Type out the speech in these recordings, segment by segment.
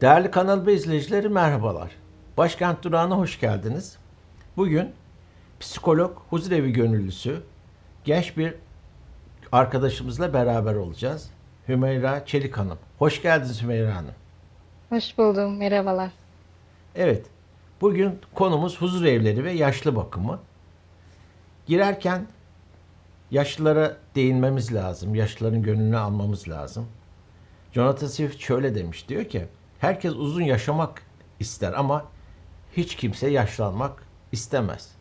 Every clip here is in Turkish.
Değerli Kanal B izleyicileri merhabalar. Başkent Durağı'na hoş geldiniz. Bugün psikolog, huzurevi gönüllüsü, genç bir arkadaşımızla beraber olacağız. Hümeyra Çelik Hanım. Hoş geldiniz Hümeyra Hanım. Hoş buldum. Merhabalar. Evet, bugün konumuz huzur evleri ve yaşlı bakımı. Girerken yaşlılara değinmemiz lazım. Yaşlıların gönlünü almamız lazım. Jonathan Swift şöyle demiş. Diyor ki, herkes uzun yaşamak ister ama hiç kimse yaşlanmak istemez.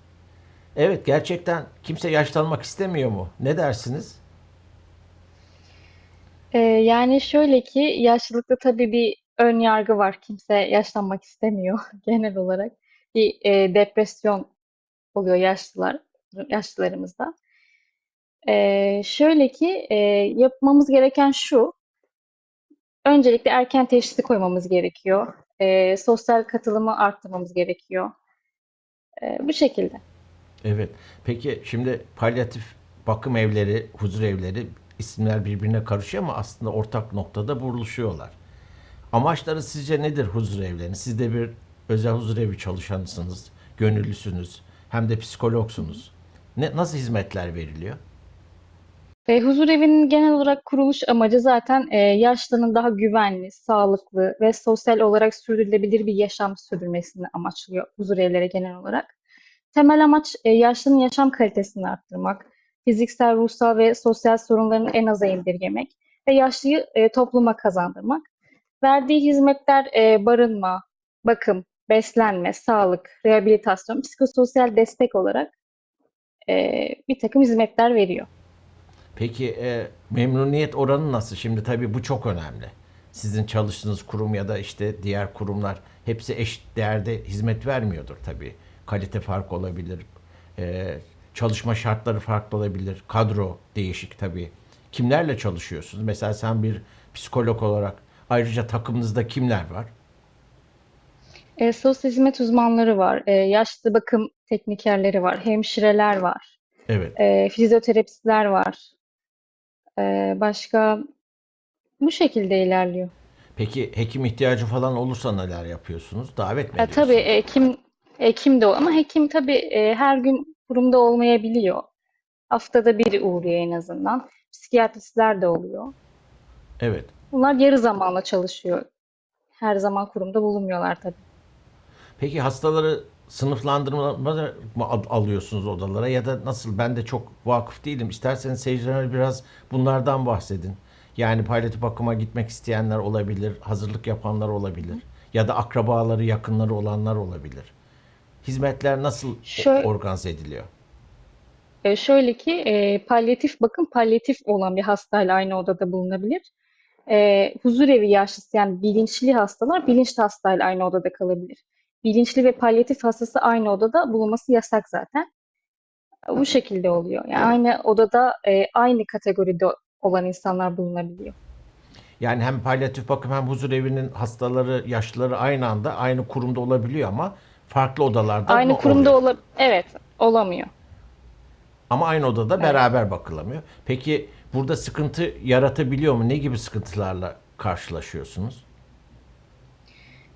Evet, gerçekten kimse yaşlanmak istemiyor mu? Ne dersiniz? Ee, yani şöyle ki yaşlılıkta tabii bir ön yargı var. Kimse yaşlanmak istemiyor genel olarak. Bir e, depresyon oluyor yaşlılar, yaşlılarımızda. Ee, şöyle ki e, yapmamız gereken şu. Öncelikle erken teşhisi koymamız gerekiyor. Ee, sosyal katılımı arttırmamız gerekiyor. Ee, bu şekilde. Evet. Peki şimdi palyatif bakım evleri, huzur evleri isimler birbirine karışıyor ama aslında ortak noktada buluşuyorlar. Amaçları sizce nedir huzur evlerinin? Siz de bir özel huzur evi çalışanısınız, gönüllüsünüz, hem de psikologsunuz. Ne, nasıl hizmetler veriliyor? E, huzurevinin genel olarak kuruluş amacı zaten e, yaşlının daha güvenli, sağlıklı ve sosyal olarak sürdürülebilir bir yaşam sürdürmesini amaçlıyor huzurevleri genel olarak. Temel amaç e, yaşlının yaşam kalitesini arttırmak, fiziksel, ruhsal ve sosyal sorunlarını en aza indirgemek ve yaşlıyı e, topluma kazandırmak. Verdiği hizmetler e, barınma, bakım, beslenme, sağlık, rehabilitasyon, psikososyal destek olarak e, bir takım hizmetler veriyor. Peki e, memnuniyet oranı nasıl? Şimdi tabii bu çok önemli. Sizin çalıştığınız kurum ya da işte diğer kurumlar hepsi eşit değerde hizmet vermiyordur tabii. Kalite farkı olabilir, e, çalışma şartları farklı olabilir, kadro değişik tabii. Kimlerle çalışıyorsunuz? Mesela sen bir psikolog olarak ayrıca takımınızda kimler var? E, sosyal hizmet uzmanları var, e, yaşlı bakım teknikerleri var, hemşireler var, Evet. e, fizyoterapistler var. Başka bu şekilde ilerliyor. Peki hekim ihtiyacı falan olursa neler yapıyorsunuz? Davet mi E, tabii ediyorsunuz? hekim hekim de o ama hekim tabii e, her gün kurumda olmayabiliyor. Haftada bir uğruyor en azından. Psikiyatristler de oluyor. Evet. Bunlar yarı zamanla çalışıyor. Her zaman kurumda bulunmuyorlar tabii. Peki hastaları sınıflandırma mı al- alıyorsunuz odalara ya da nasıl? Ben de çok vakıf değilim. İsterseniz seyircilerime biraz bunlardan bahsedin. Yani palyatif bakıma gitmek isteyenler olabilir, hazırlık yapanlar olabilir ya da akrabaları, yakınları olanlar olabilir. Hizmetler nasıl Şöyle, organize ediliyor? E, şöyle ki e, palyatif bakım palyatif olan bir hastayla aynı odada bulunabilir. E, huzurevi yaşlısı yani bilinçli hastalar bilinçli hastayla aynı odada kalabilir. Bilinçli ve palyatif hastası aynı odada bulunması yasak zaten. Bu şekilde oluyor. Yani aynı odada e, aynı kategoride olan insanlar bulunabiliyor. Yani hem palyatif bakım hem huzur evinin hastaları, yaşlıları aynı anda aynı kurumda olabiliyor ama farklı odalarda Aynı kurumda oluyor? ola evet olamıyor. Ama aynı odada Evet. beraber bakılamıyor. Peki burada sıkıntı yaratabiliyor mu? Ne gibi sıkıntılarla karşılaşıyorsunuz?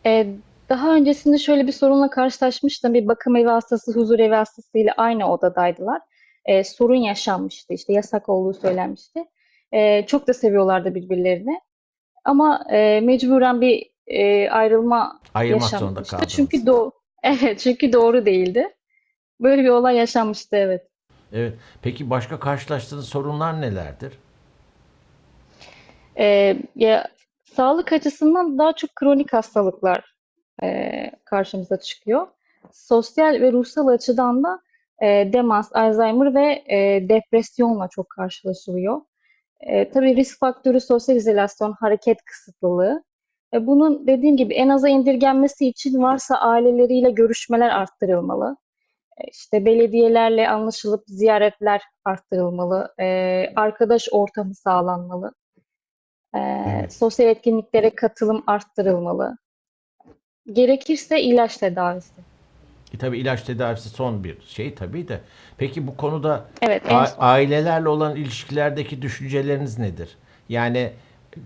Ee, daha öncesinde şöyle bir sorunla karşılaşmıştım. Bir bakım evi hastası, huzur evi hastası ile aynı odadaydılar. Ee, sorun yaşanmıştı, işte yasak olduğu söylenmişti. Ee, çok da seviyorlardı birbirlerini. Ama e, mecburen bir e, ayrılma zorunda yaşanmıştı. kaldınız. Çünkü do evet, çünkü doğru değildi. Böyle bir olay yaşanmıştı, evet. Evet. Peki başka karşılaştığınız sorunlar nelerdir? Ee, ya sağlık açısından daha çok kronik hastalıklar e, karşımıza çıkıyor. Sosyal ve ruhsal açıdan da e, demans, Alzheimer ve e, depresyonla çok karşılaşılıyor. E, tabii risk faktörü sosyal izolasyon, hareket kısıtlılığı. E, bunun dediğim gibi en aza indirgenmesi için varsa aileleriyle görüşmeler arttırılmalı. E, işte belediyelerle anlaşılıp ziyaretler arttırılmalı. E, arkadaş ortamı sağlanmalı. Evet. sosyal etkinliklere katılım arttırılmalı. Gerekirse ilaç tedavisi. E tabii ilaç tedavisi son bir şey tabii de. Peki bu konuda Evet, en a- son. ailelerle olan ilişkilerdeki düşünceleriniz nedir? Yani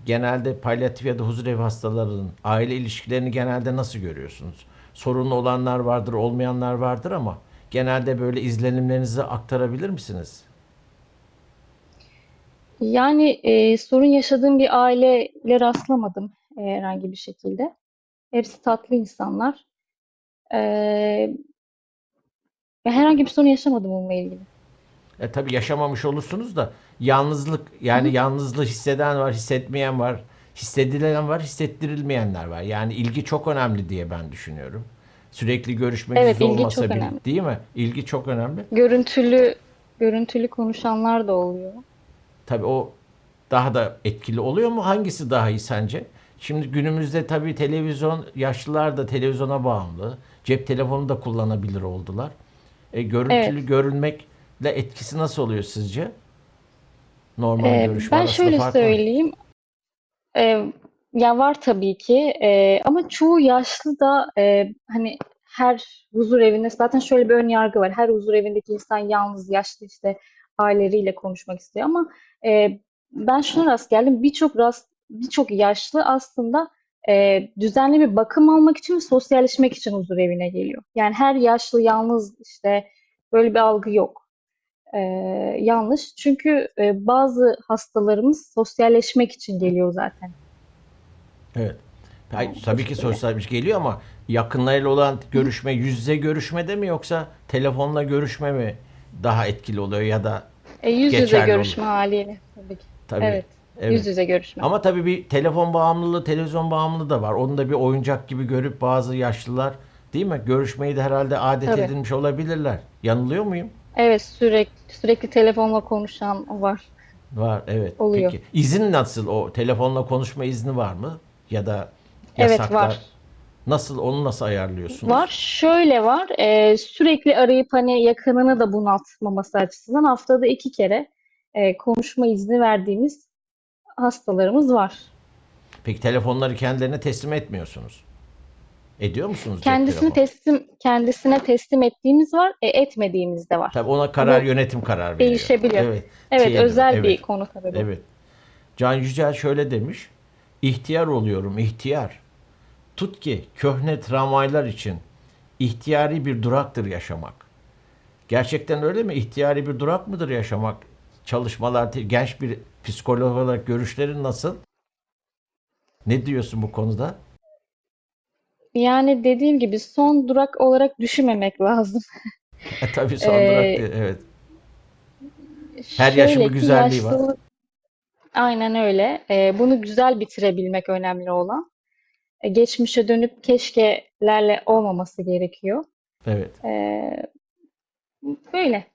genelde palyatif ya da huzurevi hastaların aile ilişkilerini genelde nasıl görüyorsunuz? Sorunlu olanlar vardır, olmayanlar vardır ama genelde böyle izlenimlerinizi aktarabilir misiniz? Yani e, sorun yaşadığım bir aileyle rastlamadım e, herhangi bir şekilde. Hepsi tatlı insanlar. E, ve herhangi bir sorun yaşamadım onunla ilgili. E tabii yaşamamış olursunuz da yalnızlık yani hı. yalnızlığı hisseden var, hissetmeyen var, hissedilen var, hissettirilmeyenler var. Yani ilgi çok önemli diye ben düşünüyorum. Sürekli görüşme yüz Evet, olmasa bile, önemli. değil mi? İlgi çok önemli. Görüntülü görüntülü konuşanlar da oluyor. Tabii o daha da etkili oluyor mu? Hangisi daha iyi sence? Şimdi günümüzde tabii televizyon, yaşlılar da televizyona bağımlı. Cep telefonu da kullanabilir oldular. E, görüntülü Evet. görünmekle etkisi nasıl oluyor sizce? Normal E, görüşme ben şöyle söyleyeyim. E, ya var tabii ki E, ama çoğu yaşlı da e, hani her huzur evinde zaten şöyle bir ön yargı var. Her huzur evindeki insan yalnız, yaşlı işte aileleriyle konuşmak istiyor ama e, ben şuna rast geldim. Birçok rast birçok yaşlı aslında e, düzenli bir bakım almak için ve sosyalleşmek için huzur evine geliyor. Yani her yaşlı yalnız işte böyle bir algı yok. E, yanlış. Çünkü e, bazı hastalarımız sosyalleşmek için geliyor zaten. Evet. Hayır, tabii ki sosyalmiş geliyor ama yakınlarıyla olan görüşme yüz yüze görüşmede mi yoksa telefonla görüşme mi daha etkili oluyor ya da E, yüz yüze görüşme haliyle tabii ki. Tabii. Evet. Yüz Evet. yüze görüşme. Ama tabii bir telefon bağımlılığı, televizyon bağımlılığı da var. Onu da bir oyuncak gibi görüp bazı yaşlılar değil mi? Görüşmeyi de herhalde adet Tabii. edinmiş olabilirler. Yanılıyor muyum? Evet sürekli sürekli telefonla konuşan var. Var, evet. Oluyor. Peki izin nasıl? O telefonla konuşma izni var mı? Ya da Evet yasaklar var. nasıl? Onu nasıl ayarlıyorsunuz? Var. Şöyle var. e, sürekli arayıp hani yakınını da bunaltmaması açısından haftada iki kere e, konuşma izni verdiğimiz hastalarımız var. Peki telefonları kendilerine teslim etmiyorsunuz. Ediyor musunuz Kendisini teslim kendisine teslim ettiğimiz var, e, etmediğimiz de var. Tabii ona karar Bu yönetim karar veriyor. değişebiliyor. Evet. Evet, Şey özel bir evet. konu tabii bu. Evet. Can Yücel şöyle demiş. İhtiyar oluyorum, ihtiyar. Tut ki köhne tramvaylar için ihtiyari bir duraktır yaşamak. Gerçekten öyle mi? İhtiyari bir durak mıdır yaşamak? Çalışmalar, genç bir psikolog olarak görüşlerin nasıl? Ne diyorsun bu konuda? Yani dediğim gibi son durak olarak düşünmemek lazım. E, tabii son durak Ee, değil, evet. Her yaşın şöyle bir ki güzelliği var. aynen öyle. Ee, bunu güzel bitirebilmek önemli olan. E, geçmişe dönüp keşkelerle olmaması gerekiyor. Evet. Ee, böyle.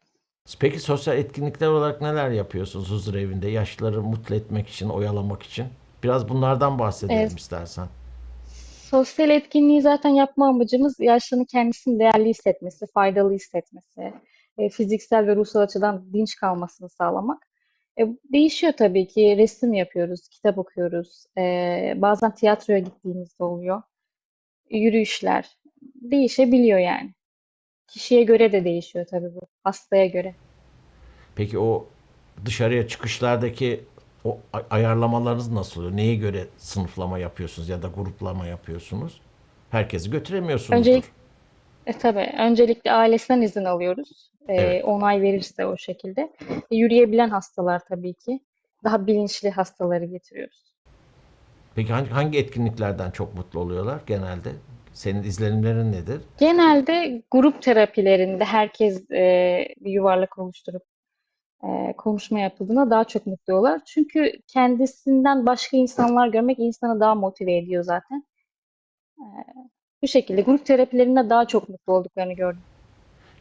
Peki sosyal etkinlikler olarak neler yapıyorsunuz huzur evinde? Yaşlıları mutlu etmek için, oyalamak için. Biraz bunlardan bahsedelim Ee, istersen. sosyal etkinliği zaten yapma amacımız yaşlının kendisini değerli hissetmesi, faydalı hissetmesi, e, fiziksel ve ruhsal açıdan dinç kalmasını sağlamak. E, değişiyor tabii ki. Resim yapıyoruz, kitap okuyoruz. E, bazen tiyatroya gittiğimizde oluyor. Yürüyüşler. Değişebiliyor yani. Kişiye göre de değişiyor tabii bu. Hastaya göre. Peki o dışarıya çıkışlardaki o ay- ayarlamalarınız nasıl oluyor? Neye göre sınıflama yapıyorsunuz ya da gruplama yapıyorsunuz? Herkesi Öncelik, götüremiyorsunuzdur. e, tabii, öncelikle ailesinden izin alıyoruz. E, Evet. onay verirse o şekilde. E, yürüyebilen hastalar tabii ki. Daha bilinçli hastaları getiriyoruz. Peki hangi, hangi etkinliklerden çok mutlu oluyorlar genelde? Senin izlenimlerin nedir? Genelde grup terapilerinde herkes e, bir yuvarlak oluşturup e, konuşma yapıldığında daha çok mutlu oluyorlar. Çünkü kendisinden başka insanlar görmek insanı daha motive ediyor zaten. E, bu şekilde grup terapilerinde daha çok mutlu olduklarını gördüm.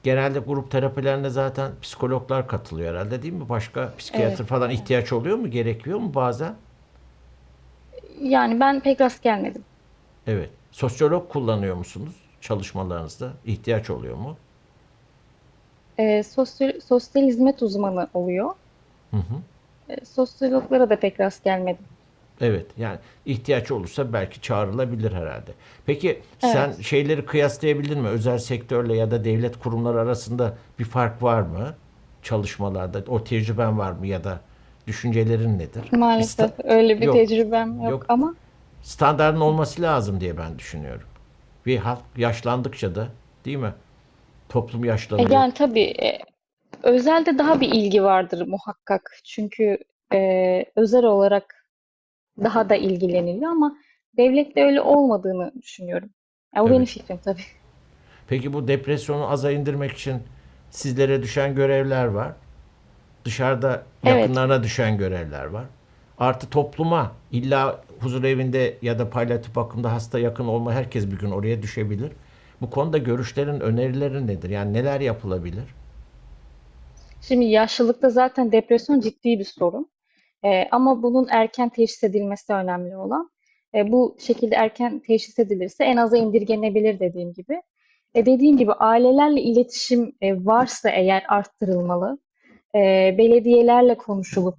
Genelde grup terapilerine zaten psikologlar katılıyor herhalde değil mi? Başka psikiyatr Evet. falan ihtiyaç oluyor mu? Gerekiyor mu bazen? Yani ben pek rast gelmedim. Evet. Sosyolog kullanıyor musunuz çalışmalarınızda? İhtiyaç oluyor mu? E, sosyal, sosyal hizmet uzmanı oluyor. Hı hı. E, sosyologlara da pek rast gelmedim. Evet. Yani ihtiyaç olursa belki çağrılabilir herhalde. Peki sen Evet. şeyleri kıyaslayabildin mi? Özel sektörle ya da devlet kurumları arasında bir fark var mı? Çalışmalarda o tecrüben var mı ya da Düşüncelerin nedir? Maalesef sta- öyle bir Yok, tecrübem yok, yok. ama standartın olması lazım diye ben düşünüyorum. Bir halk yaşlandıkça da değil mi? Toplum e, yaşlanıyor. yani tabii e, özelde daha bir ilgi vardır muhakkak. Çünkü e, özel olarak daha da ilgileniliyor ama devlette öyle olmadığını düşünüyorum. Ya bu benim Evet. fikrim tabii. Peki bu depresyonu aza indirmek için sizlere düşen görevler var. Dışarıda Evet. yakınlarına düşen görevler var. Artı topluma illa huzur evinde ya da palyatif bakımda hasta yakın olma herkes bir gün oraya düşebilir. Bu konuda görüşlerin, önerilerin nedir? Yani neler yapılabilir? Şimdi yaşlılıkta zaten depresyon ciddi bir sorun. Ee, ama bunun erken teşhis edilmesi önemli olan. Ee, bu şekilde erken teşhis edilirse en aza indirgenebilir dediğim gibi. E, dediğim gibi ailelerle iletişim e, varsa eğer arttırılmalı. E, belediyelerle konuşulup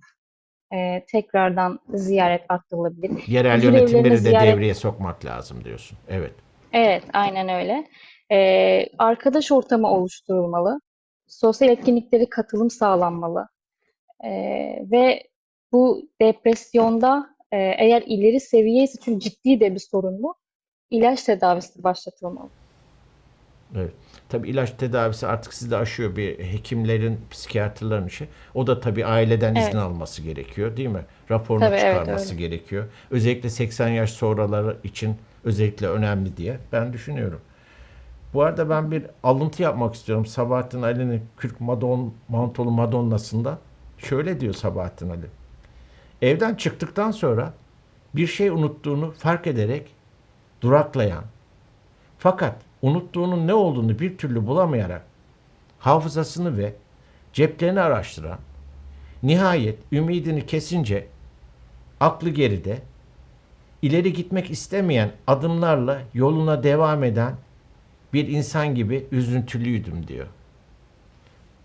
e, tekrardan ziyaret arttırılabilir. Yerel Huzur yönetimleri de ziyaret devreye sokmak lazım diyorsun. Evet. Evet, aynen öyle. Ee, arkadaş ortamı oluşturulmalı. Sosyal etkinliklere katılım sağlanmalı. Ee, ve bu depresyonda e, eğer ileri seviye ise çünkü ciddi de bir sorun bu. ilaç tedavisi başlatılmalı. Evet. Tabii ilaç tedavisi artık sizde aşıyor bir hekimlerin, psikiyatrların işi. O da tabii aileden izin Evet. alması gerekiyor, değil mi? Raporunu Tabii, evet, çıkarması öyle. gerekiyor. Özellikle 80 yaş sonraları için özellikle önemli diye ben düşünüyorum. Bu arada ben bir alıntı yapmak istiyorum. Sabahattin Ali'nin Kürk Madon, Mantolu Madonna'sında şöyle diyor Sabahattin Ali. Evden çıktıktan sonra bir şey unuttuğunu fark ederek duraklayan, fakat unuttuğunun ne olduğunu bir türlü bulamayarak hafızasını ve ceplerini araştıran, nihayet ümidini kesince aklı geride, ileri gitmek istemeyen adımlarla yoluna devam eden bir insan gibi üzüntülüydüm diyor.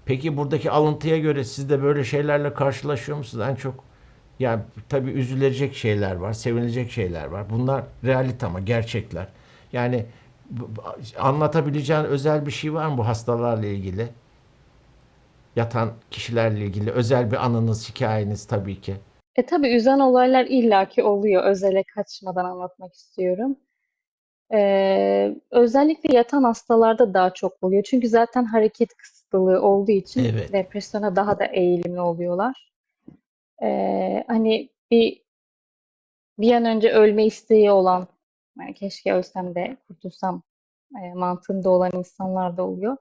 Peki buradaki alıntıya göre siz de böyle şeylerle karşılaşıyor musunuz? En çok yani tabii üzülecek şeyler var, sevinilecek şeyler var. Bunlar realite ama gerçekler. Yani anlatabileceğin özel bir şey var mı bu hastalarla ilgili? Yatan kişilerle ilgili özel bir anınız, hikayeniz tabii ki. E tabii üzen olaylar illaki oluyor. Özele kaçmadan anlatmak istiyorum. Ee, özellikle yatan hastalarda daha çok oluyor. Çünkü zaten hareket kısıtlılığı olduğu için Evet. depresyona daha da eğilimli oluyorlar. Ee, hani bir bir an önce ölme isteği olan, keşke ölsem de kurtulsam e, mantığında olan insanlar da oluyor.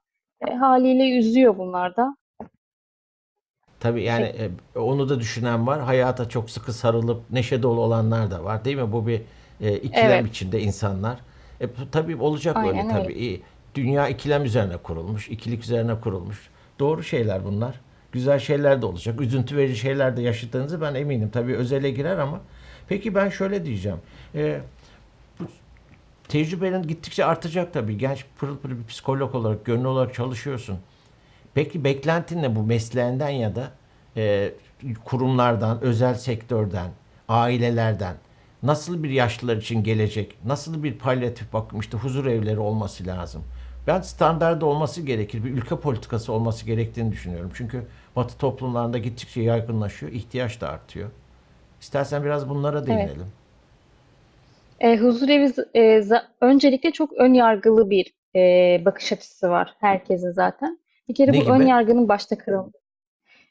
E, haliyle üzüyor bunlar da. Tabii yani e, onu da düşünen var. Hayata çok sıkı sarılıp neşe dolu olanlar da var değil mi? Bu bir e, ikilem Evet. içinde insanlar. E, tabii olacak öyle Aynen öyle. tabii. İyi. Dünya ikilem üzerine kurulmuş, ikilik üzerine kurulmuş. Doğru şeyler bunlar. Güzel şeyler de olacak. Üzüntü verici şeyler de yaşadığınızı ben eminim. Tabii özele girer ama. Peki ben şöyle diyeceğim. E, tecrübenin gittikçe artacak tabii. Genç pırıl pırıl bir psikolog olarak, gönüllü olarak çalışıyorsun. Peki beklentin ne bu mesleğinden ya da e, kurumlardan, özel sektörden, ailelerden? Nasıl bir yaşlılar için gelecek? Nasıl bir palyatif bakım, işte huzur evleri olması lazım? Ben standarda olması gerekir, bir ülke politikası olması gerektiğini düşünüyorum. Çünkü Batı toplumlarında gittikçe yaygınlaşıyor, ihtiyaç da artıyor. İstersen biraz bunlara Evet. E, huzurevi e, öncelikle çok ön yargılı bir e, bakış açısı var herkesin zaten. Bir kere Ne bu ön gibi? yargının başta kırılması.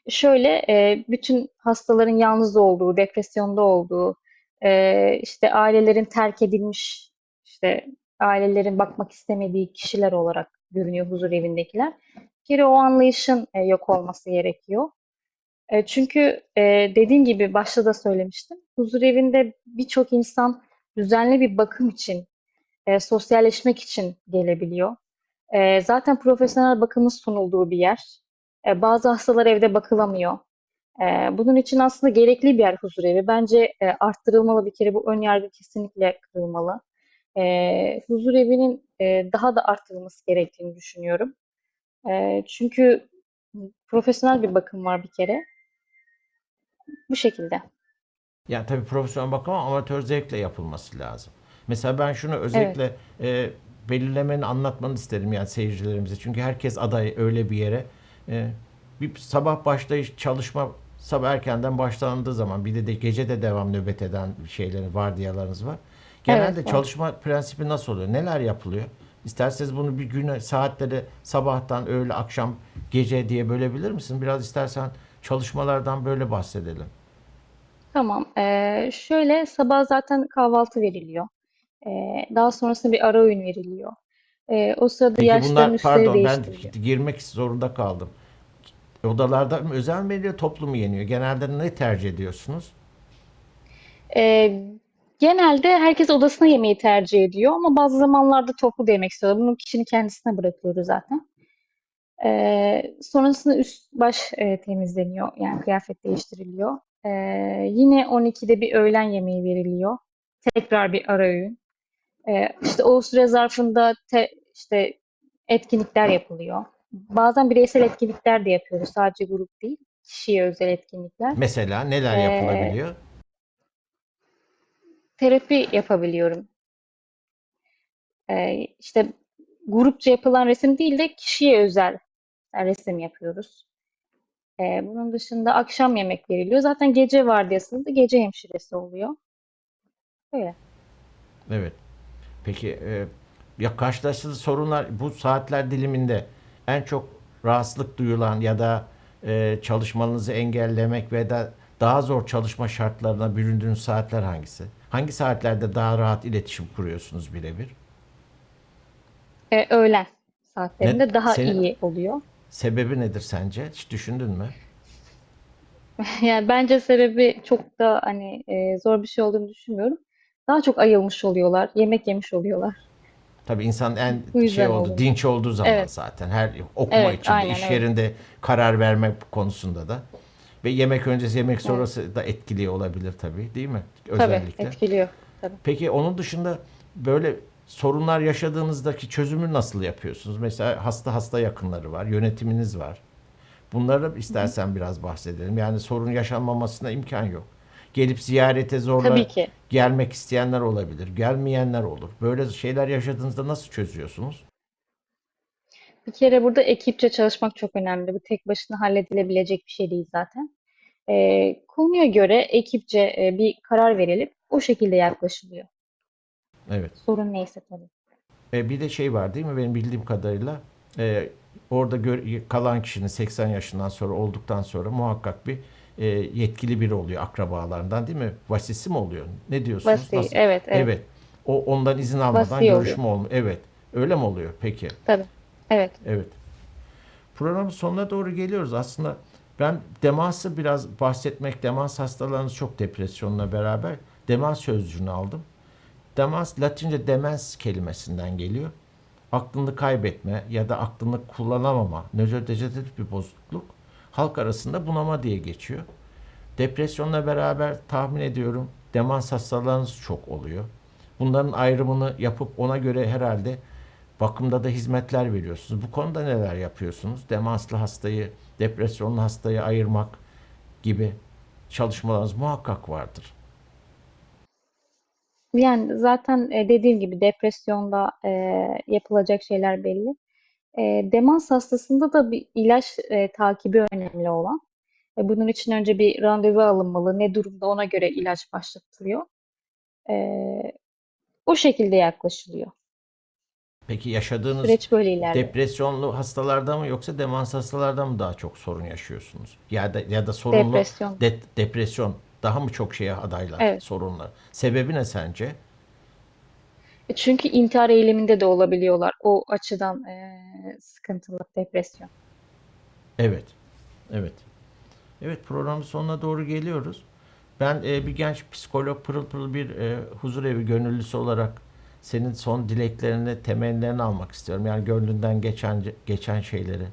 Şöyle e, bütün hastaların yalnız olduğu, depresyonda olduğu, e, işte ailelerin terk edilmiş, işte ailelerin bakmak istemediği kişiler olarak görünüyor huzur evindekiler. Bir kere o anlayışın e, yok olması gerekiyor. E, çünkü e, dediğim gibi başta da söylemiştim. Huzur evinde birçok insan düzenli bir bakım için, e, sosyalleşmek için gelebiliyor. E, zaten profesyonel bakımın sunulduğu bir yer. E, bazı hastalar evde bakılamıyor. E, bunun için aslında gerekli bir yer huzur evi. Bence e, arttırılmalı bir kere bu ön yargı kesinlikle kırılmalı. E, huzur evinin e, daha da arttırılması gerektiğini düşünüyorum. E, çünkü profesyonel bir bakım var bir kere. Bu şekilde. Yani tabii profesyonel bakım ama amatör zevkle yapılması lazım. Mesela ben şunu özellikle e, belirlemeni anlatmanı isterim yani seyircilerimize. Çünkü herkes aday öyle bir yere. E, bir sabah başlayış çalışma sabah erkenden başlandığı zaman bir de, de gece de devam nöbet eden şeylerin vardiyalarınız var. Genelde Evet, çalışma prensibi nasıl oluyor? Neler yapılıyor? İsterseniz bunu bir güne, saatleri sabahtan, öğle, akşam, gece diye bölebilir misin? Biraz istersen çalışmalardan böyle bahsedelim. Tamam. Ee, şöyle sabah zaten kahvaltı veriliyor. Ee, daha sonrasında bir ara öğün veriliyor. Ee, o sırada Peki yaşlıların bunlar üstleri pardon ben değiştiriliyor. girmek zorunda kaldım. Odalarda mı özel mi veriliyor, toplu mu yeniyor? Genelde ne tercih ediyorsunuz? Ee, genelde herkes odasına yemeği tercih ediyor ama bazı zamanlarda toplu da yemek istiyorlar. Bunu kişinin kendisine bırakıyoruz zaten. Ee, sonrasında üst baş e, temizleniyor. Yani kıyafet değiştiriliyor. Ee, yine 12'de bir öğlen yemeği veriliyor. Tekrar bir ara öğün. Ee, işte o süre zarfında te- işte etkinlikler yapılıyor. Bazen bireysel etkinlikler de yapıyoruz. Sadece grup değil. Kişiye özel etkinlikler. Mesela neler Ee, yapılabiliyor? terapi yapabiliyorum. Ee, işte grupça yapılan resim değil de kişiye özel resim yapıyoruz. Ee, bunun dışında akşam yemek veriliyor. Zaten gece vardiyasında gece hemşiresi oluyor. Öyle. Evet. Peki e, ya karşılaştığınız sorunlar bu saatler diliminde en çok rahatsızlık duyulan ya da e, çalışmanızı engellemek ve da daha zor çalışma şartlarına büründüğünüz saatler hangisi? Hangi saatlerde daha rahat iletişim kuruyorsunuz birebir? Ee, öğlen Ne, saatlerinde daha senin iyi oluyor. Sebebi nedir sence? Hiç düşündün mü? Yani bence sebebi çok da hani e, zor bir şey olduğunu düşünmüyorum. Daha çok ayılmış oluyorlar, yemek yemiş oluyorlar. Tabii insan en şey oldu, oluyor. dinç olduğu zaman Evet, zaten her okuma evet, aynen iş öyle. yerinde karar verme konusunda da ve yemek öncesi, yemek Evet, sonrası da etkili olabilir tabii, değil mi? tabii Özellikle. etkiliyor. Tabii. Peki onun dışında böyle sorunlar yaşadığınızdaki çözümü nasıl yapıyorsunuz? Mesela hasta hasta yakınları var, yönetiminiz var. Bunları istersen biraz bahsedelim. Yani sorun yaşanmamasına imkan yok. Gelip ziyarete zorla gelmek isteyenler olabilir, gelmeyenler olur. Böyle şeyler yaşadığınızda nasıl çözüyorsunuz? Bir kere burada ekipçe çalışmak çok önemli. Bu tek başına halledilebilecek bir şey değil zaten. Ee, konuya göre ekipçe e, bir karar verilip o şekilde yaklaşılıyor. Evet. Sorun neyse tabii. E, bir de şey var değil mi? Benim bildiğim kadarıyla e, orada gör- kalan kişinin 80 yaşından sonra olduktan sonra muhakkak bir e, yetkili biri oluyor akrabalarından değil mi? Vasisi mi oluyor? Ne diyorsunuz? Vasi, Nasıl? evet, evet. Evet. O ondan izin almadan Vasi oluyor. görüşme olmuyor. Evet. Öyle mi oluyor? Peki. Tabii. Evet. Evet. Programın sonuna doğru geliyoruz. Aslında ben demansı biraz bahsetmek, demans hastalarınız çok depresyonla beraber demans sözcüğünü aldım. Demans Latince demens kelimesinden geliyor. Aklını kaybetme ya da aklını kullanamama, nörodejeneratif bir bozukluk. Halk arasında bunama diye geçiyor. Depresyonla beraber tahmin ediyorum demans hastalarınız çok oluyor. Bunların ayrımını yapıp ona göre herhalde bakımda da hizmetler veriyorsunuz. Bu konuda neler yapıyorsunuz? Demanslı hastayı, depresyonlu hastayı ayırmak gibi çalışmalarınız muhakkak vardır. Yani zaten e, dediğim gibi depresyonda e, yapılacak şeyler belli. E, demans hastasında da bir ilaç e, takibi önemli olan. E, bunun için önce bir randevu alınmalı. Ne durumda ona göre ilaç başlatılıyor. E, o şekilde yaklaşılıyor. Peki yaşadığınız Süreç böyle ilerliyor. depresyonlu hastalarda mı yoksa demans hastalarda mı daha çok sorun yaşıyorsunuz? Ya da ya da sorunlu Depresyon. de- depresyon daha mı çok şeye adaylar, Evet. sorunlar? Sebebi ne sence? E, Çünkü intihar eğiliminde de olabiliyorlar. O açıdan e, sıkıntılı depresyon. Evet. Evet. Evet programın sonuna doğru geliyoruz. Ben e, bir genç psikolog pırıl pırıl bir e, huzur evi gönüllüsü olarak senin son dileklerini, temennilerini almak istiyorum. Yani gönlünden geçen geçen şeyleri,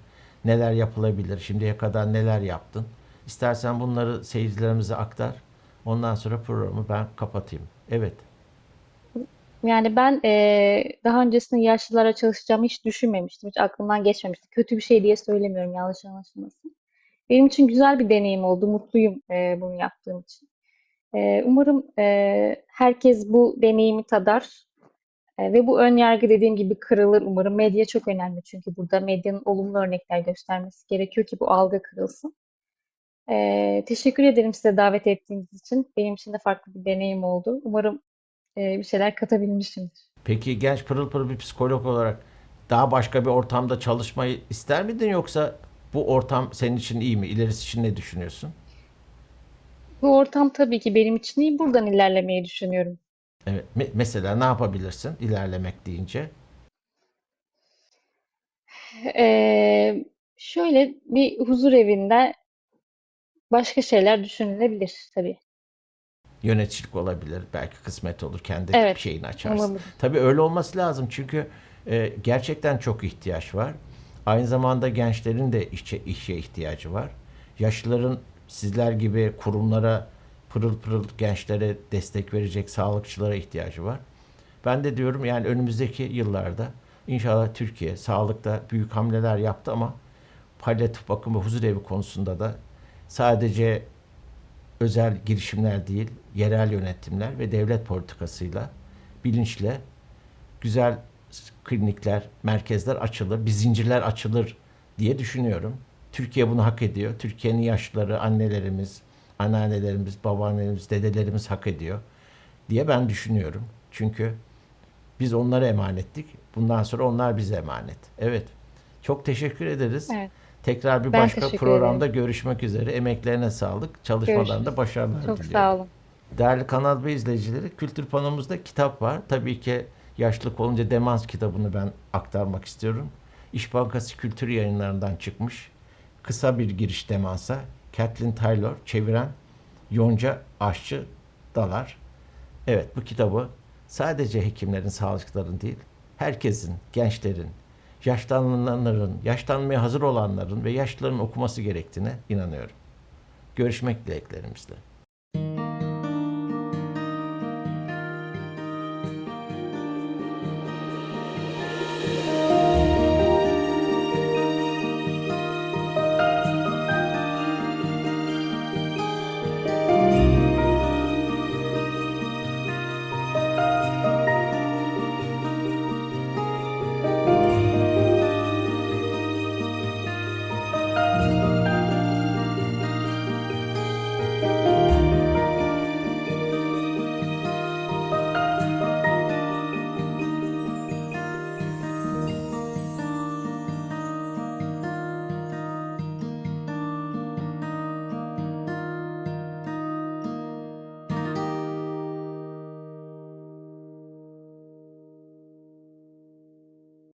neler yapılabilir, şimdiye kadar neler yaptın. İstersen bunları seyircilerimize aktar. Ondan sonra programı ben kapatayım. Evet. Yani ben eee, daha öncesinde yaşlılara çalışacağımı hiç düşünmemiştim. Hiç aklımdan geçmemişti. Kötü bir şey diye söylemiyorum yanlış anlaşılmasın. Benim için güzel bir deneyim oldu. Mutluyum eee, bunu yaptığım için. Eee, umarım eee, herkes bu deneyimi tadar Eee, ve bu ön yargı dediğim gibi kırılır umarım. Medya çok önemli çünkü burada medyanın olumlu örnekler göstermesi gerekiyor ki bu algı kırılsın. Ee, teşekkür ederim size davet ettiğiniz için. Benim için de farklı bir deneyim oldu. Umarım e, bir şeyler katabilmişimdir. Peki genç pırıl pırıl bir psikolog olarak daha başka bir ortamda çalışmayı ister miydin yoksa bu ortam senin için iyi mi? İlerisi için ne düşünüyorsun? Bu ortam tabii ki benim için iyi. Buradan ilerlemeyi düşünüyorum. Evet. me- mesela ne yapabilirsin ilerlemek deyince? Ee, şöyle bir huzur evinde başka şeyler düşünülebilir tabii. Yöneticilik olabilir. Belki kısmet olur. Kendi Evet, bir şeyini açarsın. olabilir. Tabii öyle olması lazım. Çünkü e, gerçekten çok ihtiyaç var. Aynı zamanda gençlerin de işe, işe ihtiyacı var. Yaşlıların sizler gibi kurumlara pırıl pırıl gençlere destek verecek sağlıkçılara ihtiyacı var. Ben de diyorum yani önümüzdeki yıllarda inşallah Türkiye sağlıkta büyük hamleler yaptı ama palyatif bakım ve huzur evi konusunda da sadece özel girişimler değil, yerel yönetimler ve devlet politikasıyla bilinçle güzel klinikler, merkezler açılır, bir zincirler açılır diye düşünüyorum. Türkiye bunu hak ediyor. Türkiye'nin yaşlıları, annelerimiz, anneannelerimiz, babaannelerimiz, dedelerimiz hak ediyor diye ben düşünüyorum. Çünkü biz onlara emanettik. Bundan sonra onlar bize emanet. Evet. Çok teşekkür ederiz. Evet. Tekrar bir Ben başka programda görüşmek üzere. Emeklerine sağlık. Çalışmalarında Görüşürüz. başarılar Çok diliyorum. sağ olun. Değerli Kanal B izleyicileri, kültür panomuzda kitap var. Tabii ki yaşlılık olunca demans kitabını ben aktarmak istiyorum. İş Bankası Kültür Yayınlarından çıkmış. Kısa bir giriş demansa. Kathleen Taylor çeviren Yonca Aşçı Dalar. Evet bu kitabı sadece hekimlerin, sağlıkçıların değil, herkesin, gençlerin, yaşlananların, yaşlanmaya hazır olanların ve yaşlıların okuması gerektiğine inanıyorum. Görüşmek dileklerimizle.